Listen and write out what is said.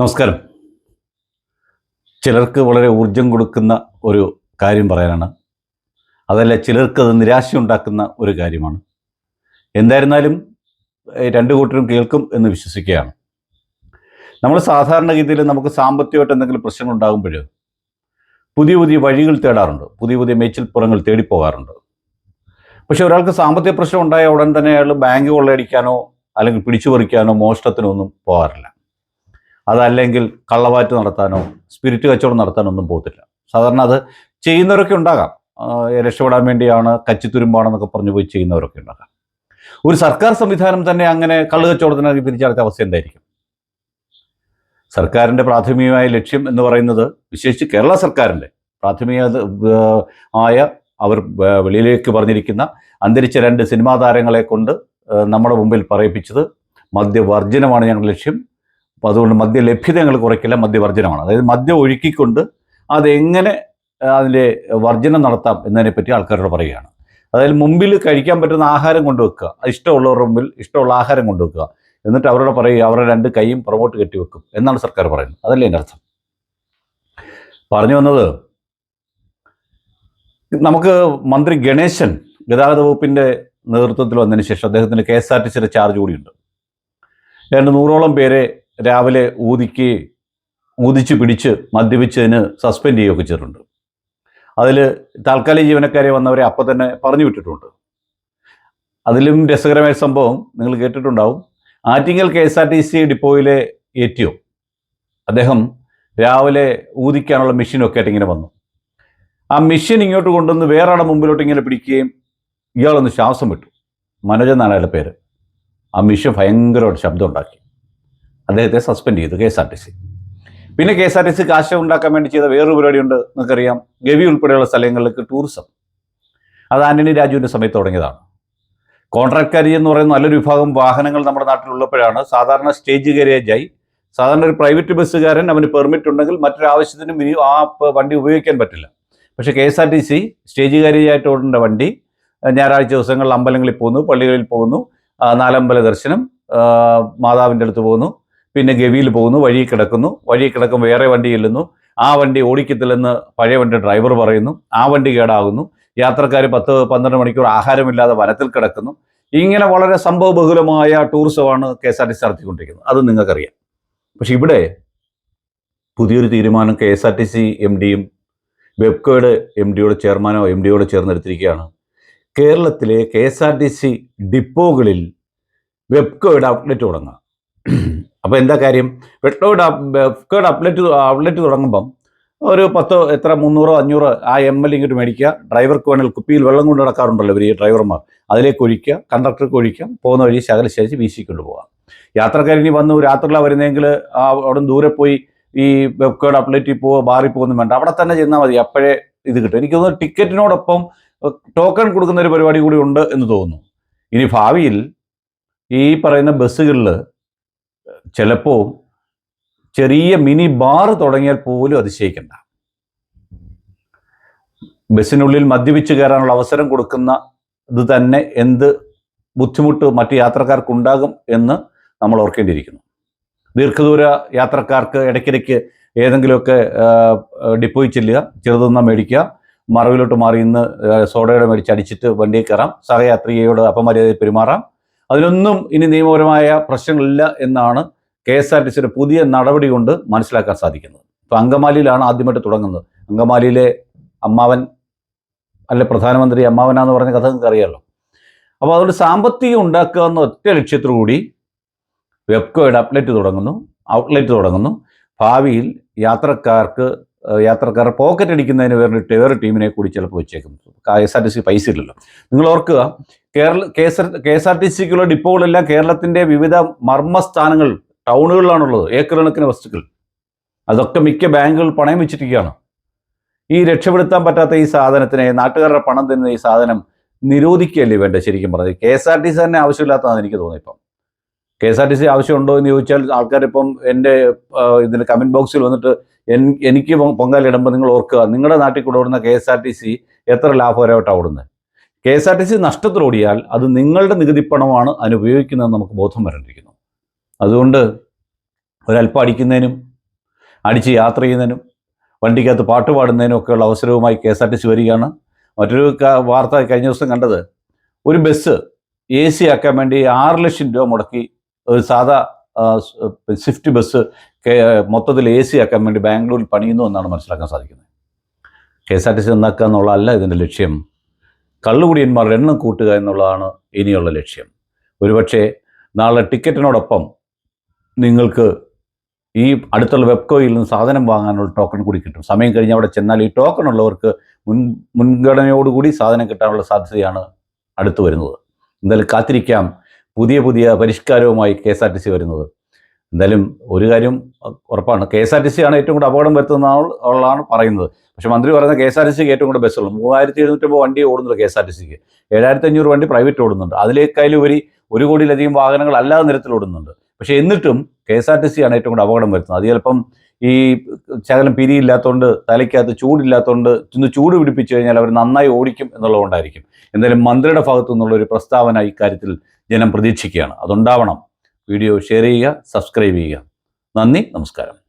നമസ്കാരം. ചിലർക്ക് വളരെ ഊർജം കൊടുക്കുന്ന ഒരു കാര്യം പറയാനാണ്. അതല്ല ചിലർക്ക് അത് നിരാശയുണ്ടാക്കുന്ന ഒരു കാര്യമാണ്. എന്തായിരുന്നാലും രണ്ടു കൂട്ടരും കേൾക്കും എന്ന് വിശ്വസിക്കുകയാണ്. നമ്മൾ സാധാരണഗതിയിൽ നമുക്ക് സാമ്പത്തികമായിട്ട് എന്തെങ്കിലും പ്രശ്നങ്ങൾ ഉണ്ടാകുമ്പോൾ പുതിയ പുതിയ വഴികൾ തേടാറുണ്ട്. പുതിയ പുതിയ മേച്ചിൽപ്പുറങ്ങൾ തേടിപ്പോകാറുണ്ട്. പക്ഷേ ഒരാൾക്ക് സാമ്പത്തിക പ്രശ്നം ഉണ്ടായ ഉടൻ തന്നെ അയാൾ ബാങ്ക് കൊള്ളയടിക്കാനോ അല്ലെങ്കിൽ പിടിച്ചു പറിക്കാനോ മോഷണത്തിനോ ഒന്നും പോകാറില്ല. അതല്ലെങ്കിൽ കള്ളവാറ്റ് നടത്താനോ സ്പിരിറ്റ് കച്ചവടം നടത്താനോ ഒന്നും പോകത്തില്ല. സാധാരണ അത് ചെയ്യുന്നവരൊക്കെ ഉണ്ടാകാം. രക്ഷപ്പെടാൻ വേണ്ടിയാണ് കച്ചിത്തുരുമ്പാണെന്നൊക്കെ പറഞ്ഞു പോയി ചെയ്യുന്നവരൊക്കെ ഉണ്ടാകാം. ഒരു സർക്കാർ സംവിധാനം തന്നെ അങ്ങനെ കള്ളു കച്ചവടത്തിനായി തിരിച്ചടച്ച അവസ്ഥ എന്തായിരിക്കും? സർക്കാരിന്റെ പ്രാഥമികമായ ലക്ഷ്യം എന്ന് പറയുന്നത് വിശേഷിച്ച് കേരള സർക്കാരിന്റെ പ്രാഥമിക ആയ അവർ വെളിയിലേക്ക് പറഞ്ഞിരിക്കുന്ന അന്തരിച്ച രണ്ട് സിനിമാ താരങ്ങളെ കൊണ്ട് നമ്മുടെ മുമ്പിൽ പറയിപ്പിച്ചത് മദ്യവർജനമാണ് ഞങ്ങളുടെ ലക്ഷ്യം. അപ്പോൾ അതുകൊണ്ട് മദ്യ ലഭ്യത ഞങ്ങൾ കുറയ്ക്കില്ല മദ്യവർജനമാണ്. അതായത് മദ്യം ഒഴുക്കിക്കൊണ്ട് അതെങ്ങനെ അതിന്റെ വർജനം നടത്താം എന്നതിനെപ്പറ്റി ആൾക്കാരോട് പറയുകയാണ്. അതായത് മുമ്പിൽ കഴിക്കാൻ പറ്റുന്ന ആഹാരം കൊണ്ടുവെക്കുക. ഇഷ്ടമുള്ളവരുടെ മുമ്പിൽ ഇഷ്ടമുള്ള ആഹാരം കൊണ്ടുവെക്കുക. എന്നിട്ട് അവരോട് പറയുക അവരുടെ രണ്ട് കൈയും പുറകോട്ട് കെട്ടിവെക്കും എന്നാണ് സർക്കാർ പറയുന്നത്. അതല്ലേ എന്റെ അർത്ഥം? പറഞ്ഞു വന്നത് നമുക്ക് മന്ത്രി ഗണേശൻ ഗതാഗത വകുപ്പിന്റെ നേതൃത്വത്തിൽ വന്നതിന് ശേഷം അദ്ദേഹത്തിന് കെ എസ് ആർ ടി സിയുടെ ചാർജ് കൂടിയുണ്ട്. രണ്ട് നൂറോളം പേരെ രാവിലെ ഊതിക്ക് ഊതിച്ച് പിടിച്ച് മദ്യപിച്ചതിന് സസ്പെൻഡ് ചെയ്യുകയൊക്കെ ചെയ്തിട്ടുണ്ട്. അതിൽ താൽക്കാലിക ജീവനക്കാരെ വന്നവരെ അപ്പം തന്നെ പറഞ്ഞു വിട്ടിട്ടുണ്ട്. അതിലും രസകരമായ സംഭവം നിങ്ങൾ കേട്ടിട്ടുണ്ടാവും. Attingal K S R T C ഡിപ്പോയിലെ A T O അദ്ദേഹം രാവിലെ ഊതിക്കാനുള്ള മെഷീനൊക്കെ ആയിട്ട് ഇങ്ങനെ വന്നു. ആ മെഷീൻ ഇങ്ങോട്ട് കൊണ്ടുവന്ന് വേറെ ആളുടെ മുമ്പിലോട്ട് ഇങ്ങനെ പിടിക്കുകയും ഇയാളൊന്ന് ശ്വാസം വിട്ടു. മനോജ് എന്നാണ് അയാളുടെ പേര്. ആ മെഷീൻ ഭയങ്കരമായിട്ട് ശബ്ദം ഉണ്ടാക്കി. അദ്ദേഹത്തെ സസ്പെൻഡ് ചെയ്തു K S R T C പിന്നെ K S R T C കാശ് ഉണ്ടാക്കാൻ വേണ്ടി ചെയ്ത വേറൊരു പരിപാടിയുണ്ട്. നിങ്ങൾക്കറിയാം ഗവി ഉൾപ്പെടെയുള്ള സ്ഥലങ്ങളിലേക്ക് ടൂറിസം അത് ആന്റണി രാജുവിന്റെ സമയത്ത് തുടങ്ങിയതാണ്. കോൺട്രാക്ട് എന്ന് പറയുന്ന നല്ലൊരു വിഭാഗം വാഹനങ്ങൾ നമ്മുടെ നാട്ടിലുള്ളപ്പോഴാണ് സാധാരണ സ്റ്റേജ് ഗാരേജായി സാധാരണ ഒരു പ്രൈവറ്റ് ബസ്സുകാരൻ അവന് പെർമിറ്റ് ഉണ്ടെങ്കിൽ മറ്റൊരു ആ വണ്ടി ഉപയോഗിക്കാൻ പറ്റില്ല. പക്ഷേ K S R T C stage കാര്യമായിട്ട് ഓടേണ്ട വണ്ടി ഞായറാഴ്ച ദിവസങ്ങളിൽ അമ്പലങ്ങളിൽ പോകുന്നു പള്ളികളിൽ പോകുന്നു നാലമ്പല ദർശനം മാതാവിന്റെ അടുത്ത് പോകുന്നു. പിന്നെ ഗവിയിൽ പോകുന്നു വഴി കിടക്കുന്നു. വഴി കിടക്കും വേറെ വണ്ടി ചെല്ലുന്നു. ആ വണ്ടി ഓടിക്കത്തില്ലെന്ന് പഴയ വണ്ടി ഡ്രൈവർ പറയുന്നു. ആ വണ്ടി കേടാകുന്നു. യാത്രക്കാർ പത്ത് പന്ത്രണ്ട് മണിക്കൂർ ആഹാരമില്ലാതെ വനത്തിൽ കിടക്കുന്നു. ഇങ്ങനെ വളരെ സംഭവബഹുലമായ ടൂറിസമാണ് K S R T C നടത്തിക്കൊണ്ടിരിക്കുന്നത്. അത് നിങ്ങൾക്കറിയാം. പക്ഷെ ഇവിടെ പുതിയൊരു തീരുമാനം K S R T C M ഡിയും വെബ്കോയുടെ എം ഡിയോട് ചെയർമാനോ എം ഡിയോട് ചേർന്നെടുത്തിരിക്കുകയാണ്. കേരളത്തിലെ K S R T C ഡിപ്പോകളിൽ വെബ്കോയുടെ ഔട്ട്ലെറ്റ് തുടങ്ങുക അപ്പോൾ എന്താ കാര്യം? വെബ്കോയുടെ വെബ്കോയുടെ ഔട്ട്ലെറ്റ് ഔട്ട്ലെറ്റ് തുടങ്ങുമ്പം ഒരു പത്തോ എത്ര മുന്നൂറോ അഞ്ഞൂറോ ആ എം എൽ ഇങ്ങോട്ട് മേടിക്കുക. ഡ്രൈവർക്ക് വേണമെങ്കിൽ കുപ്പിയിൽ വെള്ളം കൊണ്ട് നടക്കാറുണ്ടല്ലോ ഇവർ ഈ ഡ്രൈവർമാർ അതിലേക്ക് ഒഴിക്കുക കണ്ടക്ടർക്ക് ഒഴിക്കാം പോകുന്ന വഴി ശകല ശേഷി വീശിക്കൊണ്ട് പോകാം യാത്രക്കാരിനി വന്ന് രാത്രിയിലാണ് വരുന്നതെങ്കിൽ അവിടെ ദൂരെ പോയി ഈ വെബ്കോഡ് അപ്ലേറ്റിൽ പോവുക ബാറിൽ പോകുന്നു വേണ്ട. അവിടെ തന്നെ ചെന്നാൽ മതി അപ്പോഴേ ഇത് കിട്ടും. എനിക്ക് തോന്നുന്നു ടിക്കറ്റിനോടൊപ്പം ടോക്കൺ കൊടുക്കുന്ന ഒരു പരിപാടി കൂടി ഉണ്ട് എന്ന് തോന്നുന്നു. ഇനി ഭാവിയിൽ ഈ പറയുന്ന ബസ്സുകളിൽ ചിലപ്പോൾ ചെറിയ മിനി ബാർ തുടങ്ങിയാൽ പോലും അതിശയിക്കണ്ട. ബസ്സിനുള്ളിൽ മദ്യപിച്ച് കയറാനുള്ള അവസരം കൊടുക്കുന്ന ഇത് തന്നെ എന്ത് ബുദ്ധിമുട്ട് മറ്റ് യാത്രക്കാർക്കുണ്ടാകും എന്ന് നമ്മൾ ഓർക്കേണ്ടിയിരിക്കുന്നു. ദീർഘദൂര യാത്രക്കാർക്ക് ഇടയ്ക്കിടയ്ക്ക് ഏതെങ്കിലുമൊക്കെ ഡിപ്പോയി ചെല്ലുക ചെറുതൊന്ന മേടിക്കുക മറവിലോട്ട് മാറി ഇന്ന് സോഡയുടെ മേടിച്ച് അടിച്ചിട്ട് വണ്ടിയിൽ കയറാം സഹയാത്രികയോട് അപമര്യാദയിൽ പെരുമാറാം അതിനൊന്നും ഇനി നിയമപരമായ പ്രശ്നങ്ങളില്ല എന്നാണ് കെ എസ് ആർ ടി സിയുടെ പുതിയ നടപടി കൊണ്ട് മനസ്സിലാക്കാൻ സാധിക്കുന്നത്. ഇപ്പം അങ്കമാലിയിലാണ് ആദ്യമായിട്ട് തുടങ്ങുന്നത്. അങ്കമാലിയിലെ അമ്മാവൻ അല്ലെ പ്രധാനമന്ത്രി അമ്മാവനാന്ന് പറഞ്ഞ കഥ നിങ്ങൾക്ക് അറിയാമല്ലോ അപ്പോൾ അതുകൊണ്ട് സാമ്പത്തികം ഉണ്ടാക്കുക എന്ന ഒറ്റ ലക്ഷ്യത്തോടുകൂടി വെബ്കോയുടെ ഔട്ട്ലെറ്റ് തുടങ്ങുന്നു. ഔട്ട്ലെറ്റ് തുടങ്ങുന്നു. ഭാവിയിൽ യാത്രക്കാർക്ക് യാത്രക്കാർ പോക്കറ്റ് അടിക്കുന്നതിന് വേണ്ടിയിട്ട് വേറെ ടീമിനെ കൂടി ചിലപ്പോൾ വെച്ചേക്കും. എസ് ആർ ടി സി പൈസ ഇല്ലല്ലോ. നിങ്ങൾ ഓർക്കുക Kerala K S R T സിക്കുള്ള ഡിപ്പോകളെല്ലാം കേരളത്തിന്റെ വിവിധ മർമ്മസ്ഥാനങ്ങൾ ടൗണുകളിലാണുള്ളത്. ഏക്കർ കണക്കിന് വസ്തുക്കൾ. അതൊക്കെ മിക്ക ബാങ്കുകൾ പണയം വെച്ചിരിക്കുകയാണ്. ഈ രക്ഷപ്പെടുത്താൻ പറ്റാത്ത ഈ സാധനത്തിനെ നാട്ടുകാരുടെ പണം തരുന്ന ഈ സാധനം നിരോധിക്കുകയല്ലേ വേണ്ട ശരിക്കും പറഞ്ഞത് K S R T C തന്നെ ആവശ്യമില്ലാത്തതാണ് എനിക്ക് തോന്നുന്നത് ഇപ്പം. K S R T C ആവശ്യമുണ്ടോ എന്ന് ചോദിച്ചാൽ ആൾക്കാരിപ്പം എന്റെ ഇതിന്റെ കമന്റ് ബോക്സിൽ വന്നിട്ട് എനിക്ക് പൊങ്കാലിടുമ്പോൾ നിങ്ങൾ ഓർക്കുക നിങ്ങളുടെ നാട്ടിൽ കൂടെ ഓടുന്ന K S R T C എത്ര ലാഭകരമായിട്ടാണ് ഓടുന്നത്? K S R T C നഷ്ടത്തിലോടിയാൽ അത് നിങ്ങളുടെ നികുതിപ്പണമാണ് അതിന് നമുക്ക് ബോധം വരണ്ടിരിക്കുന്നു. അതുകൊണ്ട് ഒരല്പം അടിക്കുന്നതിനും അടിച്ച് യാത്ര ചെയ്യുന്നതിനും വണ്ടിക്കകത്ത് പാട്ട് പാടുന്നതിനും ഒക്കെയുള്ള അവസരവുമായി K S R T C വരികയാണ്. മറ്റൊരു വാർത്ത കഴിഞ്ഞ ദിവസം കണ്ടത് ഒരു ബസ് എ സി ആക്കാൻ വേണ്ടി ആറ് ലക്ഷം രൂപ മുടക്കി ഒരു സാധാ സ്വിഫ്റ്റ് ബസ് മൊത്തത്തിൽ എ സി ആക്കാൻ വേണ്ടി ബാംഗ്ലൂരിൽ പണിയുന്നു എന്നാണ് മനസ്സിലാക്കാൻ സാധിക്കുന്നത്. K S R T C നന്നാക്കുക എന്നുള്ളതല്ല ഇതിന്റെ ലക്ഷ്യം. കള്ളുകുടിയന്മാരുടെ എണ്ണം കൂട്ടുക എന്നുള്ളതാണ് ഇനിയുള്ള ലക്ഷ്യം. ഒരുപക്ഷെ നാളെ ടിക്കറ്റിനോടൊപ്പം നിങ്ങൾക്ക് ഈ അടുത്തുള്ള വെബ്കോയിൽ നിന്ന് സാധനം വാങ്ങാനുള്ള ടോക്കൺ കൂടി കിട്ടും. സമയം കഴിഞ്ഞ് അവിടെ ചെന്നാൽ ഈ ടോക്കൺ ഉള്ളവർക്ക് മുൻ മുൻഗണനയോടുകൂടി സാധനം കിട്ടാനുള്ള സാധ്യതയാണ് അടുത്തു വരുന്നത്. എന്തായാലും കാത്തിരിക്കാം. പുതിയ പുതിയ പരിഷ്കാരവുമായി K S R T C വരുന്നത്. എന്തായാലും ഒരു കാര്യം ഉറപ്പാണ്. K S R T C ആണ് ഏറ്റവും കൂടുതൽ അപകടം വരുത്തുന്ന ആളാണ് പറയുന്നത്. പക്ഷേ മന്ത്രി പറയുന്നത് കെ എസ് ആർ ടി സിക്ക് ഏറ്റവും കൂടുതൽ ബസ്സുള്ളൂ മൂവായിരത്തി എഴുന്നൂറ്റമ്പത് വണ്ടി ഓടുന്നുണ്ട് കെ എസ് ആർ ടി സിക്ക്. ഏഴായിരത്തി അഞ്ഞൂറ് വണ്ടി പ്രൈവറ്റ് ഓടുന്നുണ്ട്. അതിലേക്കായാലും ഒരു കോടിയിലധികം വാഹനങ്ങൾ അല്ലാതെ നിരത്തിൽ ഓടുന്നുണ്ട്. പക്ഷേ എന്നിട്ടും K S R T C ആണ് ഏറ്റവും കൂടുതൽ അപകടം വരുത്തുന്നത്. അത് ചിലപ്പം ഈ ശകലം പിരിയില്ലാത്തതുകൊണ്ട് തലയ്ക്കകത്ത് ചൂടില്ലാത്തതുകൊണ്ട് ഇന്ന് ചൂട് പിടിപ്പിച്ചു കഴിഞ്ഞാൽ അവർ നന്നായി ഓടിക്കും എന്നുള്ളതുകൊണ്ടായിരിക്കും. എന്തായാലും മന്ത്രിയുടെ ഭാഗത്തു നിന്നുള്ള ഒരു പ്രസ്താവന ഇക്കാര്യത്തിൽ ജനം പ്രതീക്ഷിക്കുകയാണ്. അതുണ്ടാവണം. വീഡിയോ ഷെയർ ചെയ്യുക സബ്സ്ക്രൈബ് ചെയ്യുക. നന്ദി നമസ്കാരം.